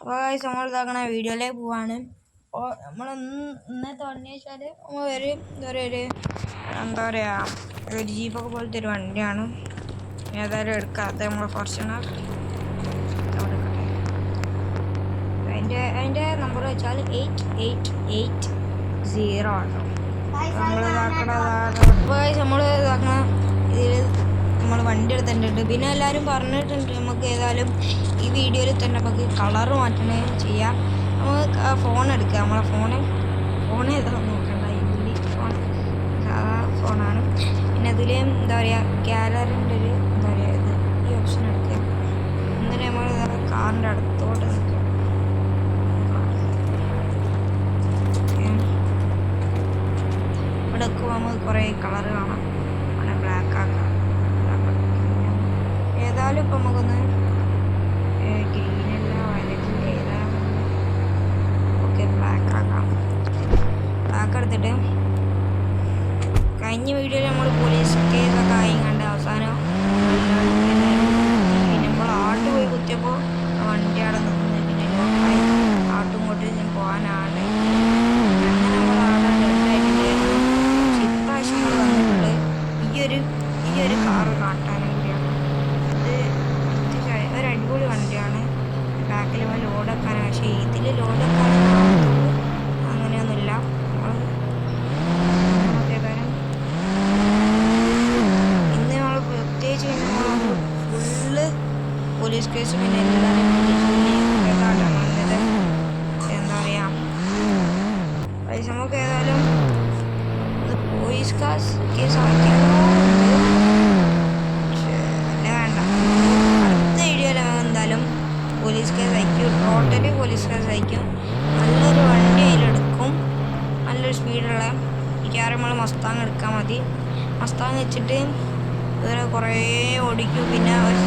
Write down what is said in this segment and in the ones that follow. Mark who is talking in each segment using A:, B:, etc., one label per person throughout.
A: അപ്പോൾ ഗൈസ് നമ്മൾ ഇതാക്കണ വീഡിയോയിലേക്ക് പോവാണ്. അപ്പോൾ നമ്മൾ ഇന്ന് വണ്ടി വെച്ചാൽ നമ്മൾ ഒരു എന്താ പറയുക ഒരു എന്താ പറയുക ഒരു ജീപ്പൊക്കെ പോലത്തെ ഒരു വണ്ടിയാണ്. ഏതായാലും എടുക്കാത്ത നമ്മൾ ഫോർച്യൂണർ അതിന്റെ അതിന്റെ നമ്പർ വെച്ചാൽ എയ്റ്റ് എയ്റ്റ് എയ്റ്റ് സീറോ ആണ്. നമ്മൾ ഇതാക്കണ അപ്പോൾ നമ്മൾ ഇതാക്കണ ഇതിൽ നമ്മൾ വണ്ടി എടുത്തിട്ടുണ്ട്. പിന്നെ എല്ലാവരും പറഞ്ഞിട്ടുണ്ട് നമുക്ക് ഏതായാലും ഈ വീഡിയോയിൽ തന്നെ നമുക്ക് കളർ മാറ്റണേ ചെയ്യാം. നമുക്ക് ഫോൺ എടുക്കുക നമ്മളെ ഫോണ് ഫോൺ ഏതാ നോക്കണ്ട. ഇതിൽ ഫോൺ സാധാ ഫോണാണ് പിന്നെ അതിൽ എന്താ പറയുക ഗ്യാലറിന്റെ ഒരു എന്താ പറയുക ഇത് ഈ ഓപ്ഷൻ എടുക്കുക. എന്നിട്ട് നമ്മൾ കാറിന്റെ അടുത്തോട്ട് നിൽക്കുക. ഇവിടെ നമുക്ക് കുറേ കളർ കാണാം അങ്ങനെ ബ്ലാക്ക് ആക്കാം ഏതായാലും ഇപ്പം നമുക്കൊന്ന് ഗ്രീനല്ല വയലറ്റിൽ ഏതാ? ഓക്കെ ബ്ലാക്ക് ആക്കാം ബ്ലാക്ക് എടുത്തിട്ട്. കഴിഞ്ഞ വീഡിയോയിൽ നമ്മൾ പോലീസ് കേസൊക്കെ ആയി കണ്ട് അവസാനം പിന്നെ നമ്മൾ ആട്ട് പോയി കുത്തിയപ്പോൾ വണ്ടി അവിടെ നിന്ന് പിന്നെ ലോക്കായി ആട്ടും കൊണ്ട് പോകാനാണ് അങ്ങനെ നമ്മൾ ആടെ ഡെഡായിട്ടുണ്ടായിരുന്നു പക്ഷെ ഇപ്രാവശ്യം നമ്മൾ വന്നിട്ടുള്ളത് ഈ ഒരു ഈ ഒരു കാറ് കാട്ടാനും കൂടിയാണ് ഇത് അത്യാവശ്യം ഒരു അടിപൊളി വണ്ടിയാണ് ബാക്കിൽ ലോഡ് വെക്കാനാണ് പക്ഷേ ഇതിൽ ലോഡ് വെക്കാനാണ് അങ്ങനെയൊന്നുമില്ല നമ്മൾ നമുക്ക് ഏതായാലും ഇന്ന് നമ്മൾ പ്രത്യേകിച്ച് പിന്നെ നമ്മൾ ഫുള്ള് കേസ് പിന്നെ എല്ലാവരും വന്നത് എന്താ പറയുക പൈസ നമുക്ക് ഏതായാലും ഇത് പോലീസ് കാസ് കേസ് ആക്കിയാലോ അല്ല പോലീസ് കേസ് അയക്കും ടോട്ടലി പോലീസ് കേസ് നല്ലൊരു വണ്ടി നല്ലൊരു നമ്മൾ മസ്താങ് എടുക്കാൻ മതി മസ്താങ് വെച്ചിട്ട് ഇതുവരെ കുറേ ഓടിക്കും. പിന്നെ ഒരു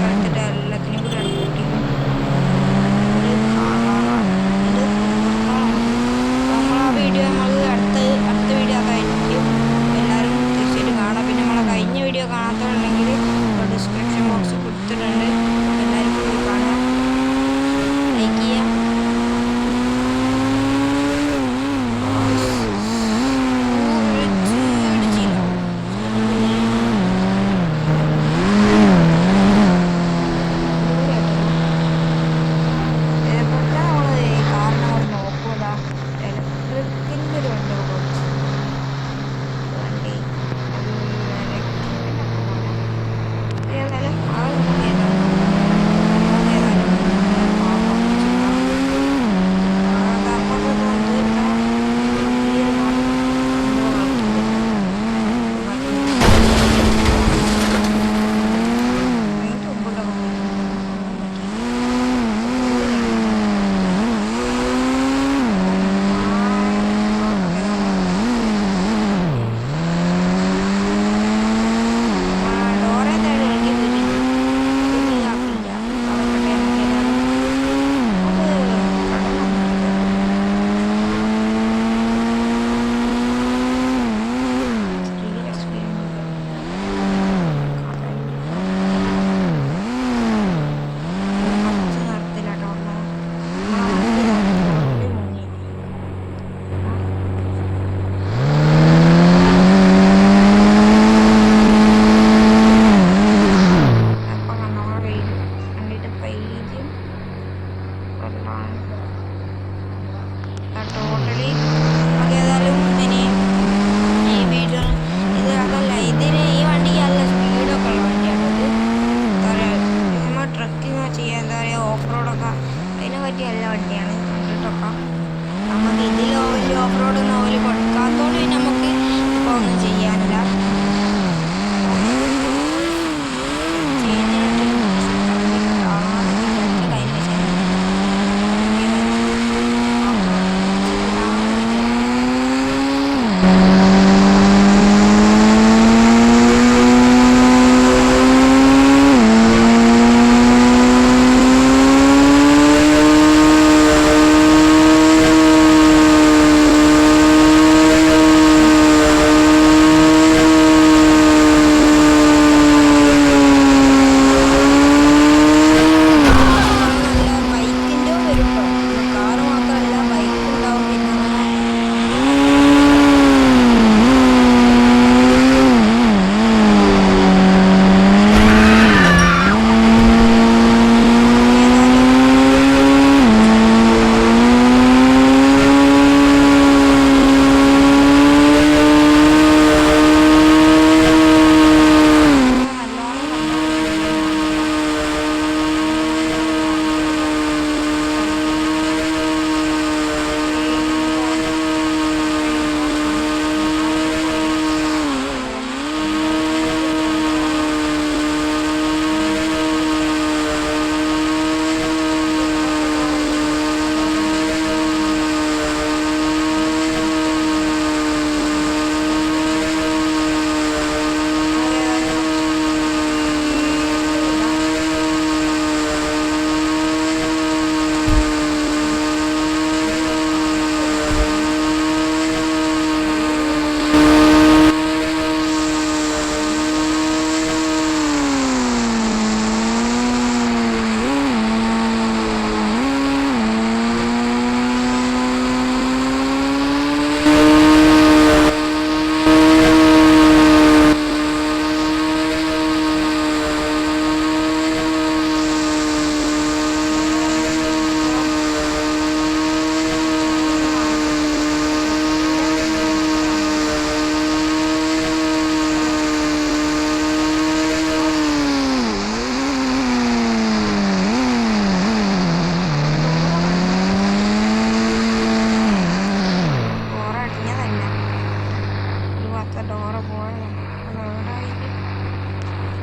A: അപ്പുറത്തെ ഡോറ് പോയത് അതെവിടെ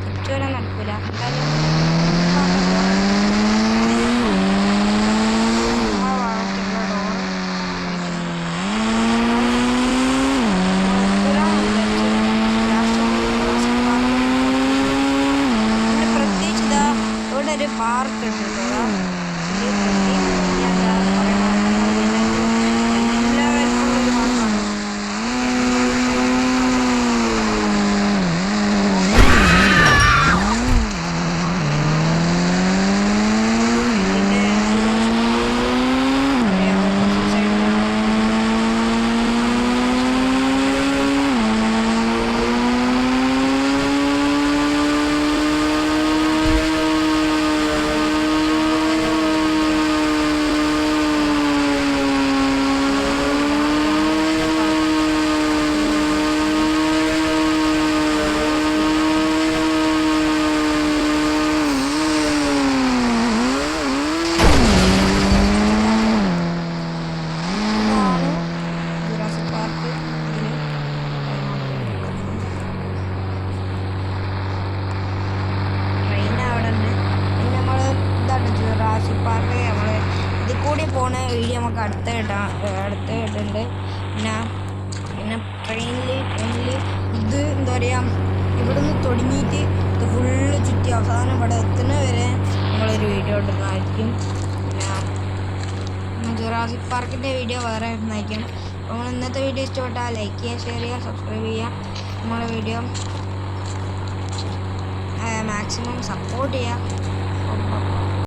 B: തിരിച്ചു
A: വരാൻ നടക്കില്ല എന്തായാലും ഇതാണ് പാർക്ക് നമ്മൾ ഇതിൽ കൂടി പോണ വീഡിയോ നമുക്ക് അടുത്ത ഇടാം അടുത്ത ഇടുന്നുണ്ട് പിന്നെ പിന്നെ ട്രെയിനിൽ ട്രെയിനിൽ ഇത് എന്താ പറയുക ഇവിടുന്ന് തുടങ്ങിയിട്ട് ഇത് ഫുള്ള് ചുറ്റി അവസാനം ഇവിടെ എത്തുന്ന വരെ നമ്മളൊരു വീഡിയോ ഇടുന്നതായിരിക്കും. പിന്നെ ജുറാസിക് പാർക്കിന്റെ വീഡിയോ വേറെ ഇടുന്നതായിരിക്കും. അപ്പോൾ നമ്മൾ ഇന്നത്തെ വീഡിയോ ഇഷ്ടപ്പെട്ടാൽ ലൈക്ക് ചെയ്യുക ഷെയർ ചെയ്യുക സബ്സ്ക്രൈബ് ചെയ്യുക. നമ്മളെ വീഡിയോ മാക്സിമം സപ്പോർട്ട് ചെയ്യുക.